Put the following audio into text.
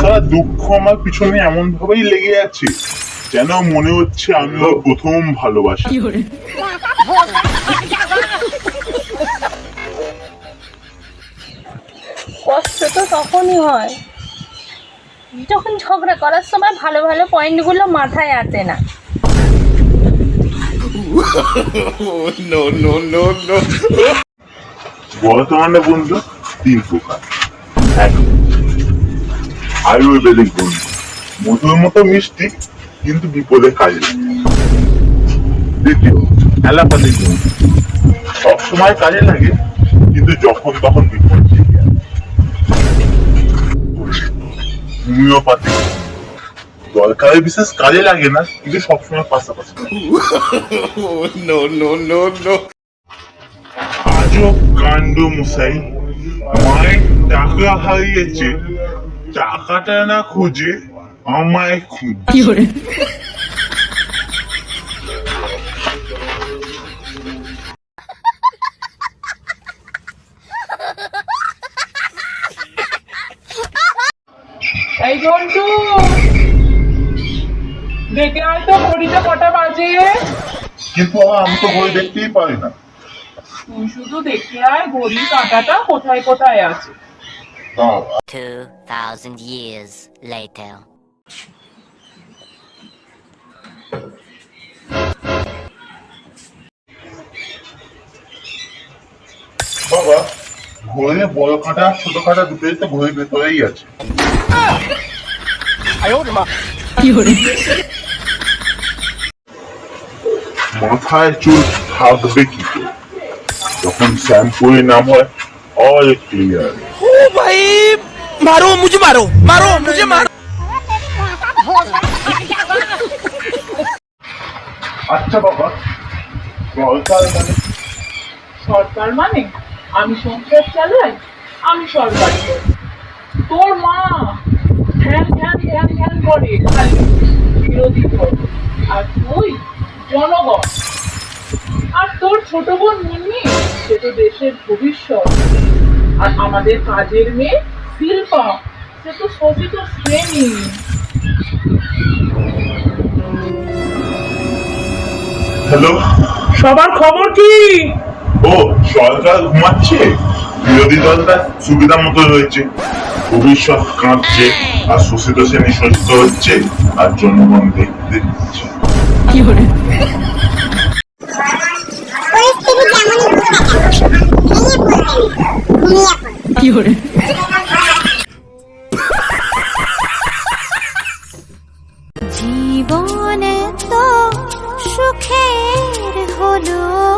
সারা দুঃখ আমার পিছনে এমন ভাবেই লেগে আছে যেন মনে হচ্ছে আমি ওর প্রথম ভালোবাসি। কষ্ট তো তখনই হয়। যখন ঝগড়া করার সময় ভালো ভালো পয়েন্টগুলো মাথায় আসে না। বর্তমানে বন্ধু তিন প্রকার। আয়ুর্বেদিক বন্ধু মধুর মতো মিষ্টি, কিন্তু বিপদে কাজে দ্বিতীয় অ্যালোপ্যাথিক বন্ধু সবসময় কাজে লাগে, কিন্তু যখন তখন বিপদ হোমিওপ্যাথিক দরকারে বিশেষ কাজে লাগে না, কিন্তু সবসময় পাশাপাশি। আজও কাণ্ড মশাই মায়ের টাকা হারিয়েছে টাকাটা না খুঁজে আমায় খুঁজে। এই জন্টু দেখে আয় তো ঘড়িতে কটা বাজে। কিন্তু আমি তো বই দেখতেই পারি না। তুই শুধু দেখে আয় ঘড়ির কাঁটাটা কোথায় কোথায় আছে। দাও, 2,000 years later. বাবা ঘরে বড় কাঁটা আর ছোট কাঁটা দুটোই তো ঘরের ভেতরেই আছে। মাথায় চুল থাকবে কি করে? যখন শ্যাম্পুই নাম হয় অল ক্লিয়ার ও ভাই মারো মুঝে মারো মারো মুঝে মারো। আচ্ছা বাবা সরকার মানে সরকার মানে? আমি সংসার চালাই আমি সরকার তোর মা ধ্যান ধ্যান ধ্যান ধ্যান করে বিরোধী দল আর তুই জনগণ। ছোট বোন মুন্নি সে তো দেশের ভবিষ্যৎ। আর আমাদের কাজের মেয়ে শিল্পা সে তো শোষিত শ্রেণি। হ্যালো? সবার খবর কি? ও সরকার ঘুমাচ্ছে। বিরোধী দলটা সুবিধা মতো রয়েছে ভবিষ্যৎ কাঁদছে আর শোষিত শ্রেণি শোষিত হচ্ছে আর জনগণ দেখতে দিচ্ছে পরিস্থিতি পড়বেন জীবনে তো সুখের হলো।